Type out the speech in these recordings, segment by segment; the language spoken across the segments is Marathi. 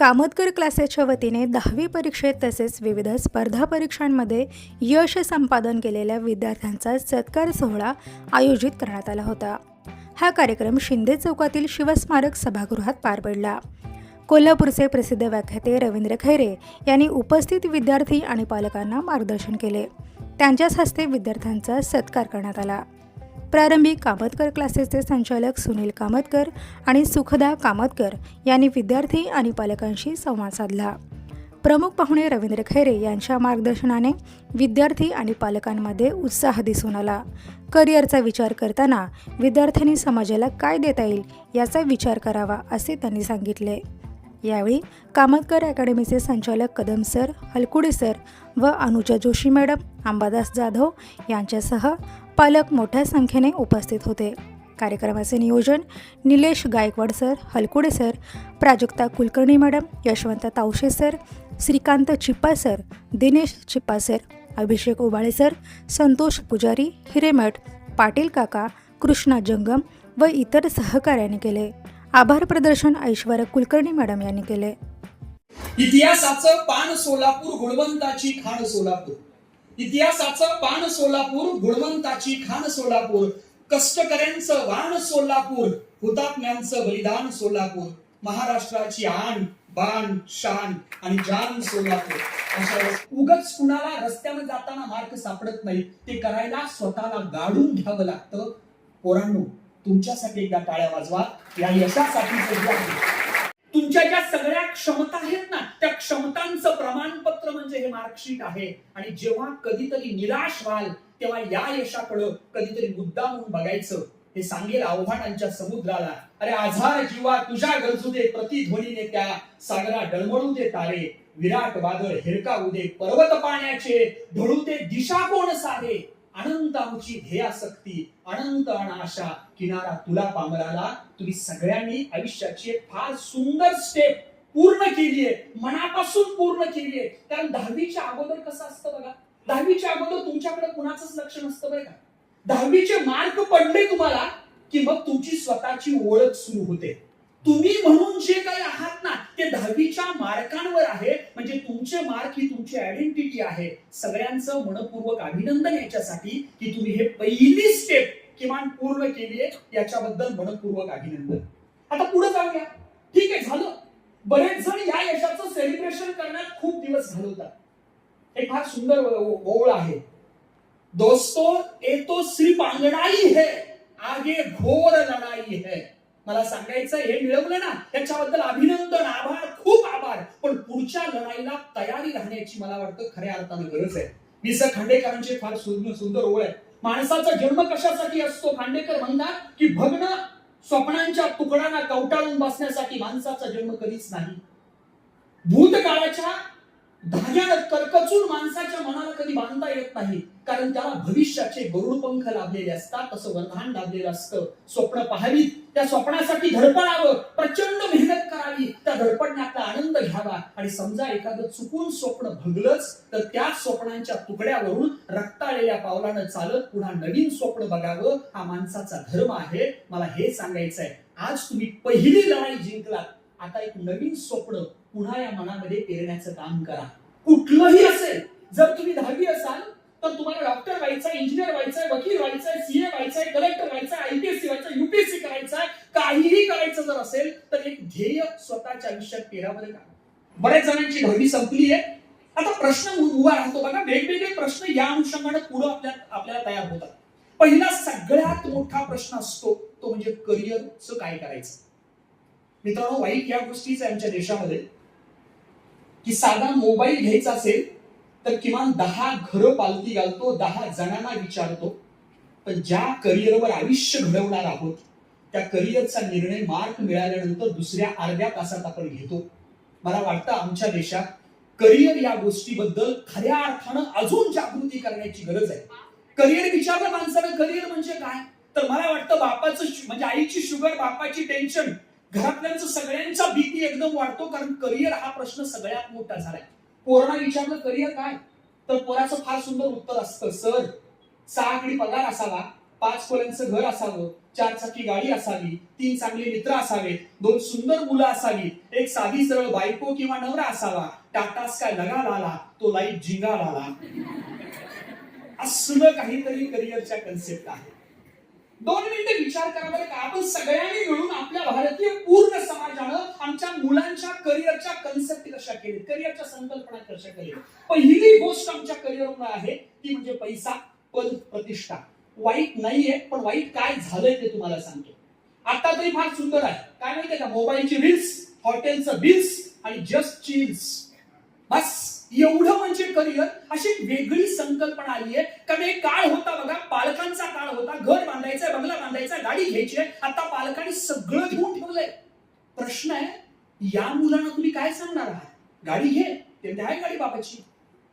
कामतकर क्लासेसच्या वतीने दहावी परीक्षेत तसेच विविध स्पर्धा परीक्षांमध्ये यश संपादन केलेल्या विद्यार्थ्यांचा सत्कार सोहळा आयोजित करण्यात आला होता. हा कार्यक्रम शिंदे चौकातील शिवस्मारक सभागृहात पार पडला. कोल्हापूरचे प्रसिद्ध व्याख्याते रवींद्र खैरे यांनी उपस्थित विद्यार्थी आणि पालकांना मार्गदर्शन केले. त्यांच्याच हस्ते विद्यार्थ्यांचा सत्कार करण्यात आला. प्रारंभी कामतकर क्लासेसचे संचालक सुनील कामतकर आणि सुखदा कामतकर यांनी विद्यार्थी आणि पालकांशी संवाद साधला. प्रमुख पाहुणे रवींद्र खैरे यांच्या मार्गदर्शनाने विद्यार्थी आणि पालकांमध्ये उत्साह दिसून आला. करिअरचा विचार करताना विद्यार्थ्यांनी समाजाला काय देता येईल याचा विचार करावा असे त्यांनी सांगितले. यावेळी कामतकर अकॅडमीचे संचालक कदम सर हलकुडे सर व अनुजा जोशी मॅडम अंबादास जाधव यांच्यासह पालक मोठ्या संख्येने उपस्थित होते. कार्यक्रमाचे नियोजन Nilesh Gaikwad sir Halkude sir Prajakta Kulkarni madam Yashwant Tawashe sir Shrikant Chippa sir Dinesh Chippa sir Abhishek Ubale sir Santosh Pujari Hiremath Patil काका कृष्णा जंगम व इतर सहकार्याने केले. आभार प्रदर्शन ऐश्वर्या कुलकर्णी मॅडम यांनी केले. इतिहासाचं पान सोलापूर गुणवंताची खाण सोलापूर. इतिहासाचं पान सोलापूर गुणवंताची खान सोलापूर कष्टकऱ्यांचं वाण सोलापूर हुतात्म्यांचं बलिदान सोलापूर महाराष्ट्राची आण बाण शान आणि जान सोलापूर. अशा उगच कुणाला रस्त्यानं जाताना मार्ग सापडत नाही ते करायला स्वतःला गाडून घ्यावं लागतं. पोरांनो तुमच्यासाठी एकदा टाळ्या वाजवा. या यशासाठी सज्ज आहे. तुमच्या ज्या सगळ्या क्षमता आहेत ना त्या क्षमतांचं प्रमाणपत्र म्हणजे हे मार्कशीट आहे. आणि जेव्हा कधीतरी निराश व्हाल तेव्हा या यशाकडं कधीतरी मुद्दामून बघायचं. हे सांगेल आव्हानांच्या समुद्राला. अरे आझार जीवा तुझ्या गरजू दे प्रतिध्वनीने त्या सागरा डळमळू दे तारे. विराट वादळ हिरकावू दे पर्वत पाण्याचे ढळू दे दिशा कोण सारे? अनंत आमची ध्येयासक्ती अनंत अनाशा किनारा तुला पामराला तुम्ही सगळ्यांनी आयुष्याची एक फार सुंदर स्टेप पूर्ण केली आहे मनापासून पूर्ण केली आहे कारण दहावीच्या अगोदर कसं असतं बघा? दहावीच्या अगोदर तुमच्याकडे कुणाचंच लक्ष नसतं बरं का? दहावीचे मार्क पडले तुम्हाला की मग तुमची स्वतःची ओळख सुरू होते. तुम्ही म्हणून जे काही आहात ना ते दहावीच्या मार्कांवर आहे. म्हणजे तुमचे मार्क ही तुमची आयडेंटिटी आहे. सगळ्यांचं मनपूर्वक अभिनंदन याच्यासाठी की तुम्ही हे पहिली स्टेप किमान पूर्ण केली आहे याच्याबद्दल मनपूर्वक अभिनंदन. आता पुढे जाऊया. ठीक आहे झालं. बरेच जण या यशाचं सेलिब्रेशन करण्यात खूप दिवस घालवतात. एक फार सुंदर ओळ आहे. दोस्तों ये तो सिर्फ अंगड़ाई है आगे घोर लढाई है. मला सांगायचं हे मिळवलं ना त्याच्याबद्दल अभिनंदन आभार खूप आभार. पण पुढच्या लढाईला तयारी राहण्याची मला वाटतं खऱ्या अर्थानं गरज आहे. वि स खांडेकरांचे फार सुंदर सुंदर ओळ आहे माणसाचा जन्म कशासाठी असतो खांडेकर म्हणतात की भग्न स्वप्नांच्या तुकड्यांना कवटाळून बसण्यासाठी माणसाचा जन्म कधीच नाही. भूतकाळाच्या धाग्यानं करकचून माणसाच्या मनाला कधी बांधता येत नाही. कारण त्याला भविष्याचे गरुड पंख लाभलेले असतात. तसं वरदान लाभलेलं असतं. स्वप्न पाहावीत. त्या स्वप्नासाठी धडपडावं. प्रचंड मेहनत करावी. त्या धडपडण्याचा आनंद घ्यावा. आणि समजा एखादं चुकून स्वप्न भगलंच तर त्या स्वप्नांच्या तुकड्यावरून रक्ताळलेल्या पावलानं चालत पुन्हा नवीन स्वप्न बघावं. हा माणसाचा धर्म आहे. मला हे सांगायचं आहे आज तुम्ही पहिली लढाई जिंकलात. आता एक नवीन स्वप्न पुन्हा या मनामध्ये पेरण्याचं काम करा. कुठलंही असेल जर तुम्ही दहावी असाल तर तुम्हाला डॉक्टर व्हायचा इंजिनियर व्हायचंय वकील व्हायचंय सीए व्हायचंय कलेक्टर व्हायचा आयपीएससी व्हायचं युपीएससी करायचा काहीही करायचं जर असेल तर एक ध्येय स्वतःच्या आयुष्यात पेरा का बऱ्याच जणांची दहावी संपली आहे. आता प्रश्न उभा राहतो बघा वेगवेगळे प्रश्न या अनुषंगाने पुढे आपल्या आपल्याला तयार होतात. पहिला सगळ्यात मोठा प्रश्न असतो तो म्हणजे करिअरचं काय करायचं? मित्रांनो वाईट या गोष्टीच आहे आमच्या देशामध्ये की साधा मोबाईल घ्यायचा असेल तर किमान दहा घरं पालती घालतो दहा जणांना विचारतो. पण ज्या करिअरवर आयुष्य घडवणार आहोत त्या करिअरचा निर्णय मार्क मिळाल्यानंतर दुसऱ्या अर्ध्या तासात आपण घेतो. मला वाटतं आमच्या देशात करिअर या गोष्टीबद्दल खऱ्या अर्थानं अजून जागृती करण्याची गरज आहे. करिअर विचारलं माणसानं करिअर म्हणजे काय? तर मला वाटतं बापाचं म्हणजे आईची शुगर बापाची टेन्शन घरातल्यांचं सगळ्यांचा भीती एकदम वाढतो कारण करिअर हा प्रश्न सगळ्यात मोठा झालाय. पोरांना विचारलं करिअर काय? तर पोराचं फार सुंदर उत्तर असतं सर सहा आकडी पगार असावा पाच खोल्यांचं घर असावं चार चाकी गाडी असावी तीन चांगले मित्र असावेत दोन सुंदर मुलं असावी एक साधी सरळ बायको किंवा नवरा असावा टाटास काय लगा लाला तो लाइट झिंगा लाला असलं काहीतरी करिअरच्या कन्सेप्ट आहे. दोन मिनिटे विचार करा बरं का. आपण सगळ्यांनी मिळून आपल्या भारतीय पूर्ण समाजानं आमच्या मुलांच्या करिअरच्या कन्सेप्ट कशा केल्या करिअरच्या संकल्पना कशा केल्या पहिली गोष्ट आमच्या करिअरमुळे आहे ती म्हणजे पैसा पद प्रतिष्ठा. वाईट नाहीये पण वाईट काय झालंय ते तुम्हाला सांगतो. आता तरी फार सुंदर आहे. काय माहितीये का? मोबाईलची रील्स हॉटेलचं बिल्स आणि जस्ट चिल्स बस. एवढं म्हणजे करिअर अशी वेगळी संकल्पना आली आहे कारण एक काळ होता बघा पालकांचा काळ बांधायचं गाडी घ्यायची आहे. आता पालकांनी सगळं घेऊन ठेवलंय. प्रश्न आहे या मुलांना तुम्ही काय सांगणार आहात? गाडी घे ते आहे गाडी बाबाची.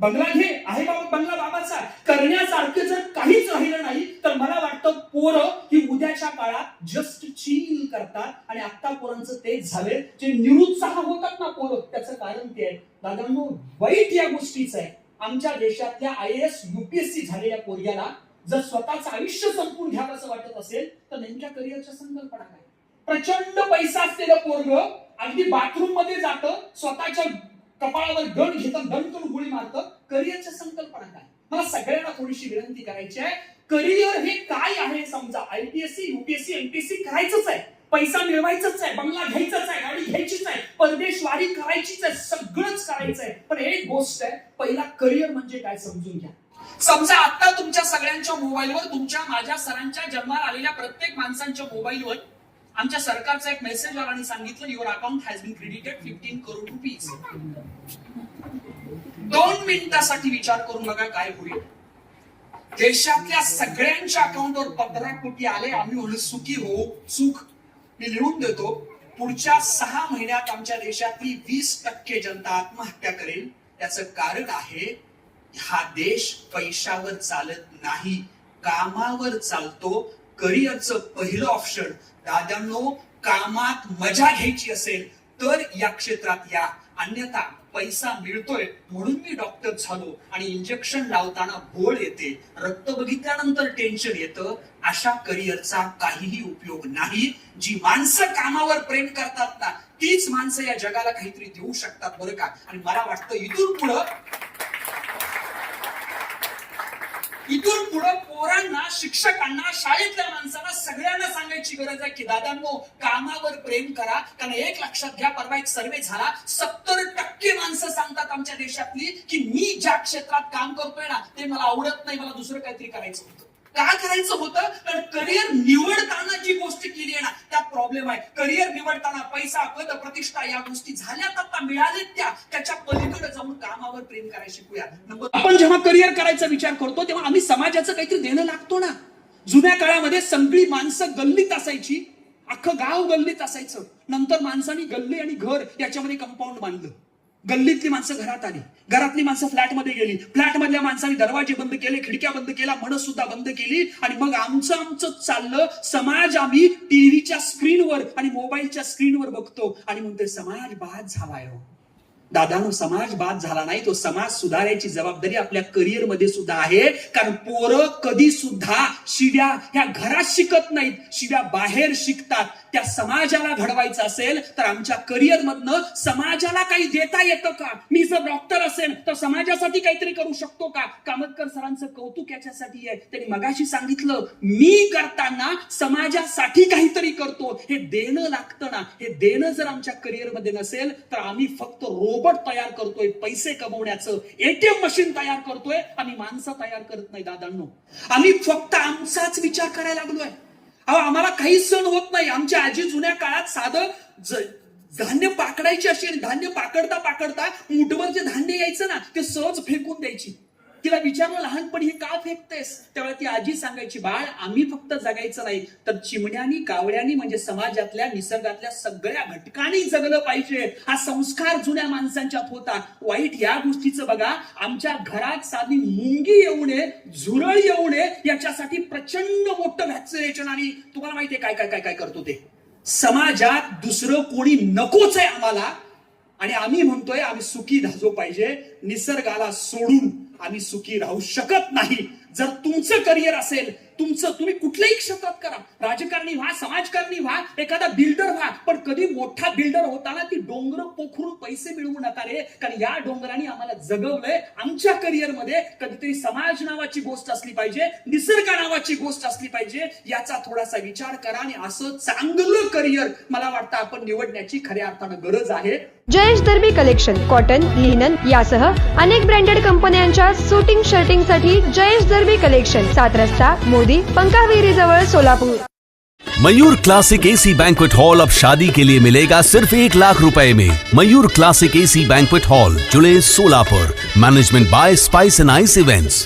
बंगला घे आहे बाबा बंगला बाबाचा. करण्यासारखं जर काहीच राहिलं नाही तर मला वाटतं पोरं ही उद्याच्या काळात जस्ट चील करतात आणि आता पोरांचं ते झाले जे निरुत्साह होतात ना पोरं त्याचं कारण ते आहे. दादांनो वाईट या गोष्टीच आहे. आमच्या देशातल्या आय एस युपीएससी झालेल्या पोर्याला जर स्वतःचं आयुष्य संपून घ्यावं असं वाटत असेल तर नेमक्या करिअरच्या संकल्पना काय? प्रचंड पैसा असलेलं पोरग अगदी बाथरूममध्ये जातं स्वतःच्या कपाळावर गण घेतं दणकन गोळी मारतं. करिअरच्या संकल्पना काय? मला सगळ्यांना थोडीशी विनंती करायची आहे. करिअर हे काय आहे समजा? आयपीएससी युपीएससी एमपीएससी करायचंच आहे. पैसा मिळवायचाच आहे बंगला घ्यायचाच आहे गाडी घ्यायचीच आहे परदेशवारी करायचीच आहे सगळंच करायचं आहे पण एक गोष्ट आहे पहिला करिअर म्हणजे काय समजून घ्या. समजा आता तुमच्या सगळ्यांच्या मोबाईलवर तुमच्या माझ्या सरांच्या जन्माला आलेल्या प्रत्येक माणसांच्या मोबाईलवर आमच्या सरकारचा एक मेसेज आला आणि सांगितलं your account has been credited fifteen crore rupees दोन मिनिटासाठी विचार करून बघा काय होईल. देशातल्या सगळ्यांच्या अकाउंटवर पंधरा कोटी आले आम्ही म्हणून सुखी हो सुख. मी लिहून देतो पुढच्या सहा महिन्यात आमच्या देशातली वीस टक्के जनता आत्महत्या करेल त्याचं कारण आहे हा देश पैशावर चालत नाही कामावर चालतो. करिअरचं पहिलं ऑप्शन दादांनो कामात मजा घ्यायची असेल तर या क्षेत्रात या. अन्यथा पैसा मिळतोय म्हणून मी डॉक्टर झालो आणि इंजेक्शन लावताना भोळ येते. रक्त बघितल्यानंतर टेन्शन येतं. अशा करिअरचा काहीही उपयोग नाही. जी माणसं कामावर प्रेम करतात ना तीच माणसं या जगाला काहीतरी देऊ शकतात बरं का? आणि मला वाटतं इथून पुढं इथून पुढे पोरांना शिक्षकांना शाळेतल्या माणसाला सगळ्यांना सांगायची गरज आहे की दादांनो कामावर प्रेम करा कारण एक लक्षात घ्या परवा एक सर्वे झाला सत्तर टक्के माणसं सांगतात आमच्या देशातली की मी ज्या क्षेत्रात काम करतोय ना ते मला आवडत नाही मला दुसरं काहीतरी करायचं होतं. का करायचं होतं? कारण करिअर निवडताना जी गोष्ट केली आहे ना त्यात प्रॉब्लेम आहे. करिअर निवडताना पैसा पद प्रतिष्ठा या गोष्टी झाल्या आता मिळालेत त्या? त्याच्या पलीकडे जाऊन कामावर प्रेम करायला शिकूया आपण जेव्हा करिअर करायचा विचार करतो तेव्हा आम्ही समाजाचं काहीतरी देणं लागतो ना. जुन्या काळामध्ये सगळी माणसं गल्लीत असायची. अख्खं गाव गल्लीत असायचं. नंतर माणसांनी गल्ली आणि घर याच्यामध्ये कंपाऊंड बांधलं. गल्लीतली माणसं घरात आली. घरातली माणसं फ्लॅटमध्ये गेली. फ्लॅट मधल्या माणसांनी दरवाजे बंद केले खिडक्या बंद केल्या म्हणत सुद्धा बंद केली. आणि मग आमचं आमचं चाललं. समाज आम्ही टीव्हीच्या स्क्रीनवर आणि मोबाईलच्या स्क्रीनवर बघतो. आणि म्हणतोय समाज बाद झालाय हो. दादानो समाज बाद झाला नाही. तो समाज सुधारायची जबाबदारी आपल्या करिअरमध्ये सुद्धा आहे. कारण पोरं कधी सुद्धा शिव्या ह्या घरात शिकत नाहीत. शिव्या बाहेर शिकतात. त्या समाजाला घडवायचं असेल तर आमच्या करिअर मधनं समाजाला काही देता येतं का? मी जर डॉक्टर असेल तर समाजासाठी काहीतरी करू शकतो का? कामतकर सरांचं कौतुक याच्यासाठी आहे. त्यांनी मगाशी सांगितलं मी करताना समाजासाठी काहीतरी करतो. हे देणं लागतं ना. हे देणं जर आमच्या करिअरमध्ये नसेल तर आम्ही फक्त रोबोट तयार करतोय पैसे कमवण्याचं. एटीएम मशीन तयार करतोय आम्ही माणसं तयार करत नाही दादांनो. आम्ही फक्त आमचाच विचार करायला लागलोय. अहो आम्हाला काही सण होत नाही. आमच्या आजी जुन्या काळात साधं धान्य पाकडायची अशी आणि धान्य पाकडता पाकडता मुठभर जे धान्य यायचं ना ते सहज फेकून द्यायची. तिला विचारलं लहानपणी हे का फेकतेस? त्यावेळेला ती आजी सांगायची बाळ आम्ही फक्त जगायचं नाही तर चिमण्यानी कावड्यानी म्हणजे समाजातल्या निसर्गातल्या सगळ्या घटकांनी जगलं पाहिजे. हा संस्कार जुन्या माणसांच्यात होता. वाईट या गोष्टीचं बघा आमच्या घरात साधी मुंगी येऊ नये झुरळ येऊ नये याच्यासाठी प्रचंड मोठं व्हॅक्सिनेशन आणि तुम्हाला माहितीये काय काय काय काय करतो ते? समाजात दुसरं कोणी नकोच आहे आम्हाला. आणि आम्ही म्हणतोय आम्ही सुखी धाजो पाहिजे निसर्गाला सोडून. आम्ही सुखी राहू शकत नाही. जर तुमचं करिअर असेल तुमचं तुम्ही कुठल्याही क्षेत्रात करा. राजकारणी व्हा समाजकारणी व्हा एखादा बिल्डर व्हा. पण कधी मोठा बिल्डर होताना ती डोंगर पोखरून पैसे मिळवू नका रे. कारण या डोंगराने आम्हाला जगवलंय. आमच्या करिअरमध्ये कधीतरी समाज नावाची गोष्ट असली पाहिजे निसर्ग नावाची गोष्ट असली पाहिजे याचा थोडासा विचार करा आणि असं चांगलं करिअर मला वाटतं आपण निवडण्याची खऱ्या अर्थानं गरज आहे. Jayesh Darbi collection cotton linen यासह अनेक ब्रँडेड कंपन्यांच्या सुटिंग शर्टिंगसाठी जयेश दर्बी कलेक्शन सात रस्ता मोदी पंकाविरी जवळ Solapur. Mayur classic AC banquet hall अब शादी के लिए मिलेगा सिर्फ़ एक लाख रुपए में। Mayur classic AC banquet hall Jule Solapur. Management by spice and ice events